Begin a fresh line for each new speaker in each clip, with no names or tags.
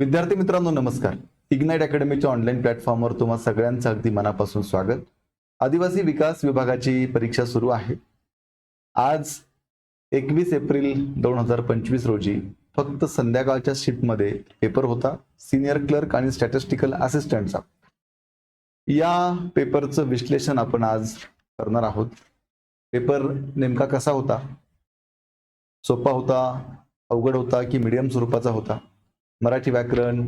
विद्यार्थी मित्रांनो नमस्कार. इग्नाइट अकॅडमीच्या ऑनलाईन प्लॅटफॉर्मवर तुम्हा सगळ्यांचं अगदी मनापासून स्वागत. आदिवासी विकास विभागाची परीक्षा सुरू आहे. आज एकवीस एप्रिल दोन हजार पंचवीस रोजी फक्त संध्याकाळच्या शिफ्टमध्ये पेपर होता. सिनियर क्लर्क आणि स्टॅटिस्टिकल असिस्टंटचा या पेपरचं विश्लेषण आपण आज करणार आहोत. पेपर नेमका कसा होता? सोपा होता? अवघड होता? की मीडियम स्वरूपाचा होता? मराठी व्याकरण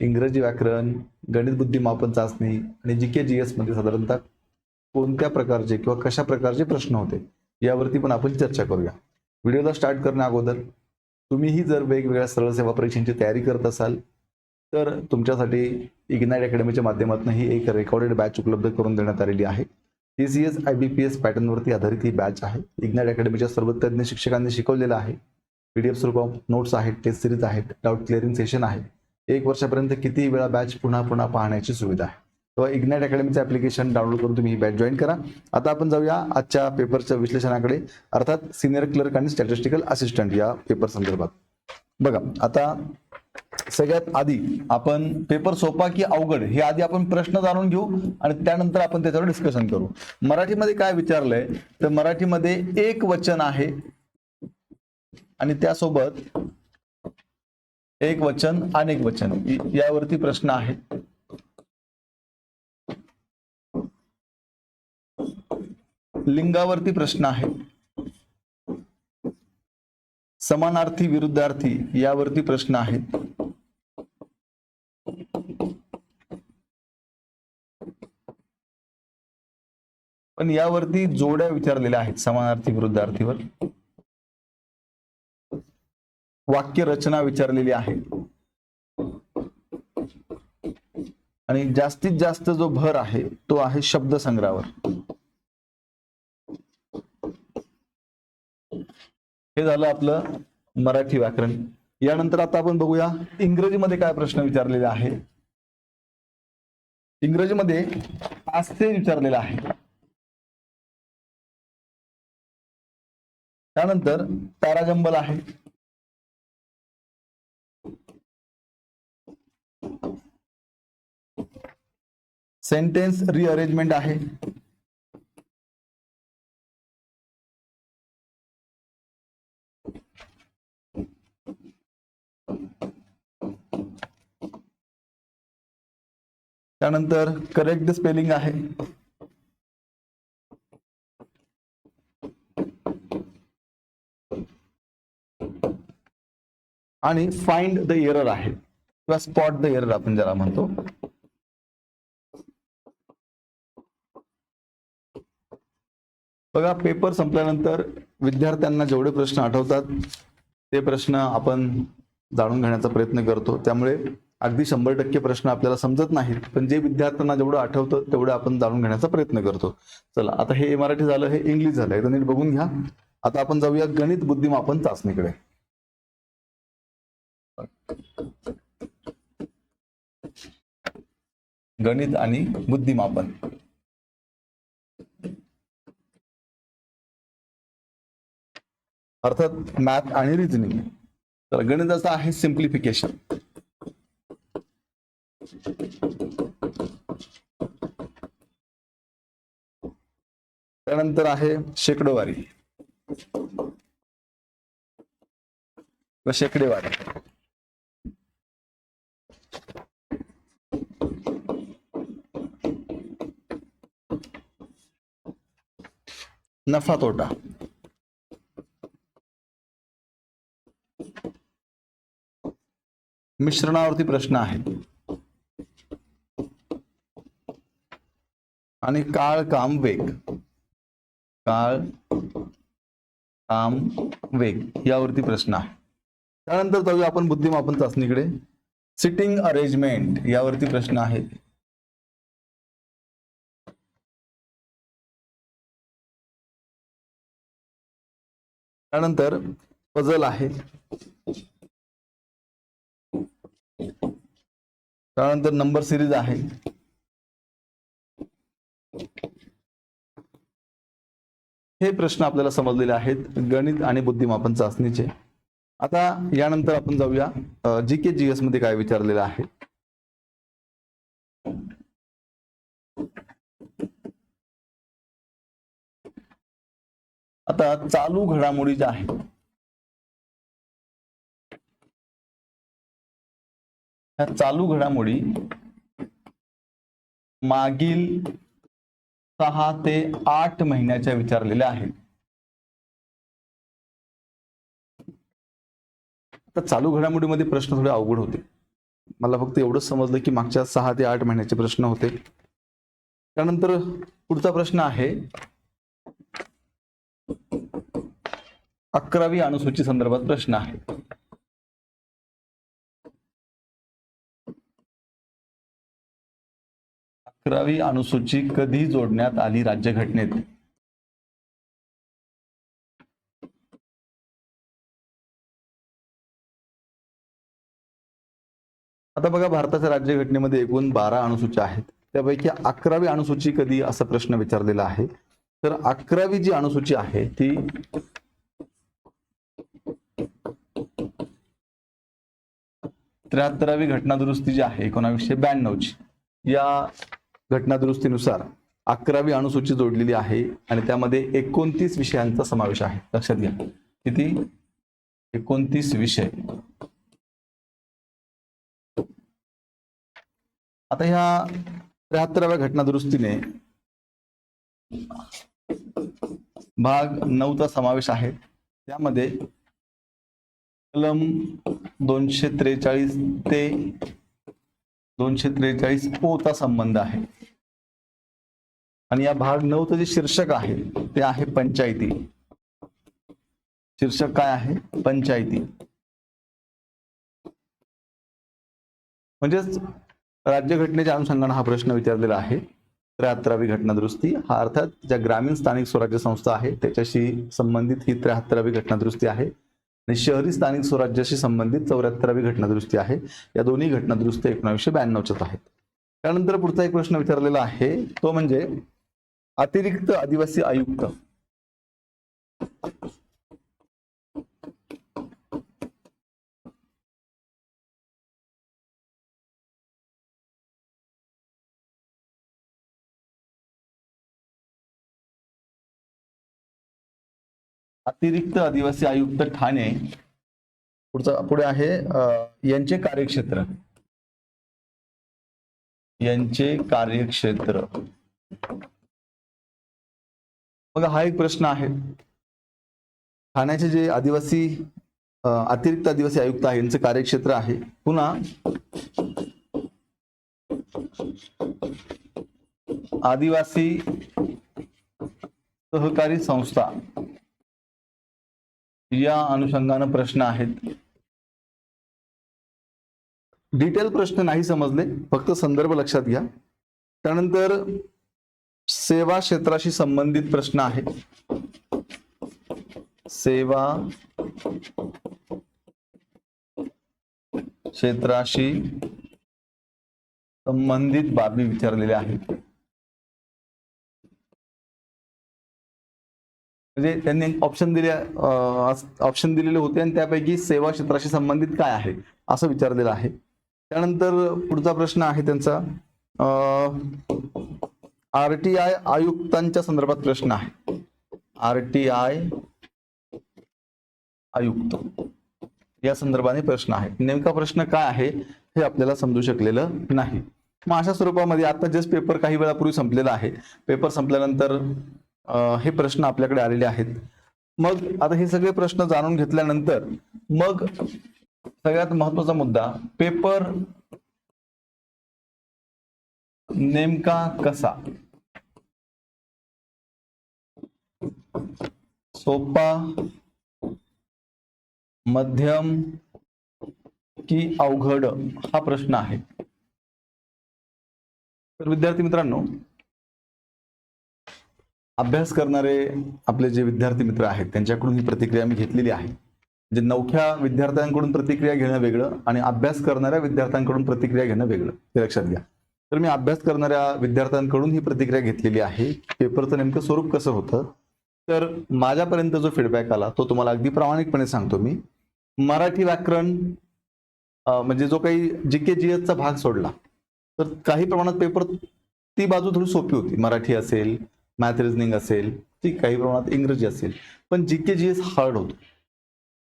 इंग्रजी व्याकरण गणित बुद्धिमापन चाचणी आणि जी के जी एसमध्ये साधारणतः कोणत्या प्रकारचे किंवा कशा प्रकारचे प्रश्न होते यावरती पण आपण चर्चा करूया. व्हिडिओला स्टार्ट करण्या अगोदर तुम्हीही जर वेगवेगळ्या सरळ सेवा परीक्षांची तयारी करत असाल तर तुमच्यासाठी इग्नाईट अकॅडमीच्या माध्यमातून ही एक रेकॉर्डेड बॅच उपलब्ध करून देण्यात आलेली आहे. T C S I B P S पॅटर्नवरती आधारित ही बॅच आहे. इग्नाईट अकॅडमीच्या सर्व तज्ज्ञ शिक्षकांनी शिकवलेलं आहे. पी डी एफ स्वरूपात नोट्स आहेत टेस्ट सिरीज आहेत डाऊट क्लिअरिंग सेशन आहे. एक वर्षापर्यंत किती वेळा बॅच पुन्हा पुन्हा पाहण्याची सुविधा आहे. तेव्हा इग्नाइट अकॅडमीचं ॲप्लिकेशन डाउनलोड करून तुम्ही ही बॅच जॉईन करा. आता आपण जाऊया आजच्या पेपरच्या विश्लेषणाकडे. अर्थात सिनियर क्लर्क आणि स्टॅटिस्टिकल असिस्टंट या पेपर संदर्भात. बघा आता सगळ्यात आधी आपण पेपर सोपा की अवघड हे आधी आपण प्रश्न जाणून घेऊ आणि त्यानंतर आपण त्याच्यावर डिस्कशन करू. मराठीमध्ये काय विचारलंय? तर मराठीमध्ये एक वचन आहे आणि त्यासोबत एक वचन अनेक वचन. यावरती प्रश्न आहे. लिंगावरती प्रश्न आहे. समानार्थी विरुद्धार्थी यावरती प्रश्न आहेत पण यावरती जोड्या विचारलेल्या आहेत समानार्थी विरुद्धार्थीवर. वाक्य रचना विचारलेली आहे. आणि जास्तीत जास्त जो भर आहे तो आहे शब्दसंग्रहावर. हे झालं आपलं मराठी व्याकरण. यानंतर आता आपण बघूया इंग्रजीमध्ये काय प्रश्न विचारलेले आहे. इंग्रजीमध्ये आस्ते विचारलेला आहे. त्यानंतर ताराजंबल आहे. सेंटेन्स रिअरेंजमेंट आहे. त्यानंतर करेक्ट स्पेलिंग आहे. आणि फाइंड द एरर आहे. किंवा स्पॉट द एरर आपण ज्याला म्हणतो. बघा पेपर संपल्यानंतर विद्यार्थ्यांना जेवढे प्रश्न आठवतात ते प्रश्न आपण जाणून घेण्याचा प्रयत्न करतो. त्यामुळे अगदी शंभर टक्के प्रश्न आपल्याला समजत नाहीत पण जे विद्यार्थ्यांना जेवढं आठवतं तेवढं आपण जाणून घेण्याचा प्रयत्न करतो. चला आता हे मराठी झालं हे इंग्लिश झालं एकदा नीट बघून घ्या. आता आपण जाऊया गणित बुद्धिमापन चाचणीकडे. गणित आणि बुद्धिमापन. अर्थात मॅथ आणि रिझनिंग तर गणिताचं आहे सिम्प्लिफिकेशन त्यानंतर आहे शेकडोवारी. व शेकडेवारी. नफा तोटा. मिश्रणावरती प्रश्न आहे. आणि काळ काम वेग. काळ काम वेग यावरती प्रश्न आहे. त्यानंतर जाऊया आपण बुद्धिमापन चाचणीकडे. सिटिंग अरेंजमेंट यावरती प्रश्न आहे. त्यानंतर पझल आहे. त्यानंतर नंबर सिरीज आहे. हे प्रश्न आपल्याला समजलेले आहेत. गणित आणि बुद्धिमापन चाचणीचे. आता यानंतर आपण जाऊया जी के जी एसमध्ये काय विचारलेलं आहे. आता चालू घडामोडी ज्या आहेत ह्या चालू घडामोडी मागील सहा ते आठ महिन्याच्या विचारलेल्या आहेत. तर चालू घडामोडीमध्ये प्रश्न थोडे अवघड होते. मला फक्त एवढंच समजलं की मागच्या सहा ते आठ महिन्याचे प्रश्न होते. त्यानंतर पुढचा प्रश्न आहे अकरावी अनुसूची संदर्भात प्रश्न आहे. अकरावी अनुसूची कधी जोडण्यात आली राज्यघटनेत? आता बघा भारताच्या राज्यघटनेमध्ये एकूण बारा अनुसूची आहेत. त्यापैकी अकरावी अनुसूची कधी असा प्रश्न विचारलेला आहे? तर अकरावी जी अनुसूची आहे ती त्र्याहत्तरावी घटना दुरुस्ती जी आहे एकोणावीसशे ब्याण्णवची या घटनादुरुस्तीनुसार अकरावी अनुसूची जोडलेली आहे आणि त्यामध्ये एकोणतीस विषयांचा समावेश आहे. लक्षात घ्या. किती? एकोणतीस विषय. आता ह्या त्र्याहत्तराव्या घटनादुरुस्तीने भाग नऊचा समावेश आहे. त्यामध्ये कलम दोनशे त्रेचाळीस ते दोनशे त्रेचाळीस ओचा संबंध आहे. आणि या भाग नऊचं जे शीर्षक आहे ते आहे पंचायती. शीर्षक काय आहे? पंचायती. म्हणजेच राज्यघटनेच्या अनुषंगाने हा प्रश्न विचारलेला आहे. त्र्याहत्तरावी घटनादुरुस्ती हा अर्थात ज्या ग्रामीण स्थानिक स्वराज्य संस्था आहे त्याच्याशी संबंधित ही त्र्याहत्तरावी घटनादुरुस्ती आहे. आणि शहरी स्थानिक स्वराज्याशी संबंधित चौऱ्याहत्तरावी घटनादुरुस्ती आहे. या दोन्ही घटनादुरुस्ती एकोणीसशे ब्याण्णवच्याच आहेत. त्यानंतर पुढचा एक प्रश्न विचारलेला आहे तो म्हणजे अतिरिक्त आदिवासी आयुक्त. अतिरिक्त आदिवासी आयुक्त ठाणे. पुढचा पुढे आहे यांचे कार्यक्षेत्र. यांचे कार्यक्षेत्र. मग हा एक प्रश्न आहे. ठाण्याचे जे आदिवासी अतिरिक्त आदिवासी आयुक्त आहे यांचं कार्यक्षेत्र आहे. पुन्हा आदिवासी सहकारी संस्था या अनुषंगानं प्रश्न आहेत. डिटेल प्रश्न नाही समजले फक्त संदर्भ लक्षात घ्या. त्यानंतर सेवा क्षेत्राशी संबंधित प्रश्न आहे सेवा क्षेत्राशी संबंधित बाबी विचारलेल्या आहेत. म्हणजे त्यांनी ऑप्शन दिले ऑप्शन दिलेले होते आणि त्यापैकी सेवा क्षेत्राशी संबंधित काय आहे असं विचारलेलं आहे. त्यानंतर पुढचा प्रश्न आहे त्यांचा. आर टी आय आयुक्तांच्या संदर्भात प्रश्न आहे. आर टी आय आयुक्त. या संदर्भाने प्रश्न आहे. नेमका प्रश्न काय आहे हे आपल्याला समजू शकलेलं नाही. मग अशा स्वरूपामध्ये आता जस्ट पेपर काही वेळापूर्वी संपलेला आहे. पेपर संपल्यानंतर हे प्रश्न आपल्याकडे आलेले आहेत. मग आता हे सगळे प्रश्न जाणून घेतल्यानंतर मग सगळ्यात महत्त्वाचा मुद्दा पेपर नेमका कसा? सोपा मध्यम की अवघड हा प्रश्न आहे. तर विद्यार्थी मित्रांनो अभ्यास करणारे आपले जे विद्यार्थी मित्र आहेत त्यांच्याकडून ही प्रतिक्रिया मी घेतलेली आहे. म्हणजे नवख्या विद्यार्थ्यांकडून प्रतिक्रिया घेणं वेगळं आणि अभ्यास करणाऱ्या विद्यार्थ्यांकडून प्रतिक्रिया घेणं वेगळं. हे लक्षात घ्या. तर मी अभ्यास करणाऱ्या विद्यार्थ्यांकडून ही प्रतिक्रिया घेतलेली आहे. पेपरचं नेमकं स्वरूप कसं होतं? तर माझ्यापर्यंत जो फीडबॅक आला तो तुम्हाला अगदी प्रामाणिकपणे सांगतो मी. मराठी व्याकरण म्हणजे जो काही जी के जी एसचा भाग सोडला तर काही प्रमाणात पेपर ती बाजू थोडी सोपी होती. मराठी असेल मॅथ रिझनिंग असेल ती काही प्रमाणात इंग्रजी असेल. पण जी के जी एस हार्ड होतो.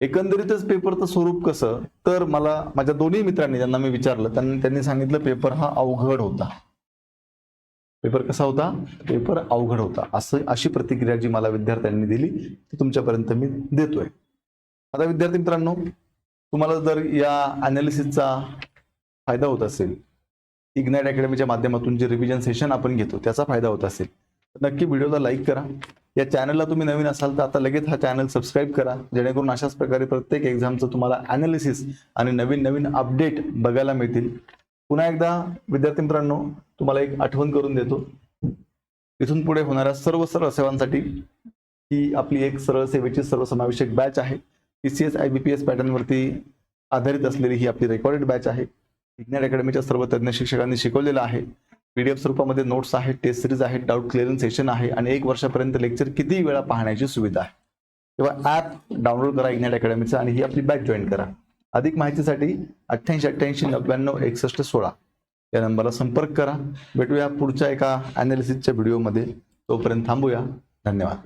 एकंदरीतच पेपरचं स्वरूप कसं तर मला माझ्या दोन्ही मित्रांनी ज्यांना मी विचारलं त्यांनी त्यांनी सांगितलं पेपर हा अवघड होता. पेपर कसा होता? पेपर अवघड होता. असं अशी प्रतिक्रिया जी मला विद्यार्थ्यांनी दिली ती तुमच्यापर्यंत मी देतोय. आता विद्यार्थी मित्रांनो तुम्हाला जर या अनालिसिसचा फायदा होत असेल इग्नाइट अकॅडमीच्या माध्यमातून जे रिव्हिजन सेशन आपण घेतो त्याचा फायदा होत असेल नक्की व्हिडिओला लाईक करा. या चॅनलला तुम्ही नवीन असाल तर आता लगेच हा चॅनल सबस्क्राईब करा. जेणेकरून अशाच प्रकारे प्रत्येक एक्झामचं तुम्हाला अनालिसिस आणि नवीन नवीन अपडेट बघायला मिळतील. पुन्हा एकदा विद्यार्थी मित्रांनो तुम्हाला एक आठवण करून देतो. इथून पुढे होणाऱ्या सर्व सरळ सेवांसाठी ही आपली एक सरळ सेवेची सर्वसमावेशक बॅच आहे. P C S I B P S पॅटर्नवरती आधारित असलेली ही आपली रेकॉर्डेड बॅच आहे. विज्ञान अकॅडमीच्या सर्व तज्ज्ञ शिक्षकांनी शिकवलेलं आहे. पीडीएफ स्वरूपामध्ये नोट्स आहेत टेस्ट सिरीज आहेत डाऊट क्लिअरन्स सेशन आहे आणि एक वर्षापर्यंत लेक्चर किती वेळा पाहण्याची सुविधा आहे. तेव्हा ॲप डाउनलोड करा इग्नाइट अकॅडमीचं आणि ही आपली बॅच जॉईन करा. अधिक माहितीसाठी अठ्ठ्याऐंशी अठ्ठ्याऐंशी नव्याण्णव एकसष्ट सोळा या नंबरला संपर्क करा. भेटूया पुढच्या एका अनालिसिसच्या व्हिडिओमध्ये तोपर्यंत थांबूया. धन्यवाद.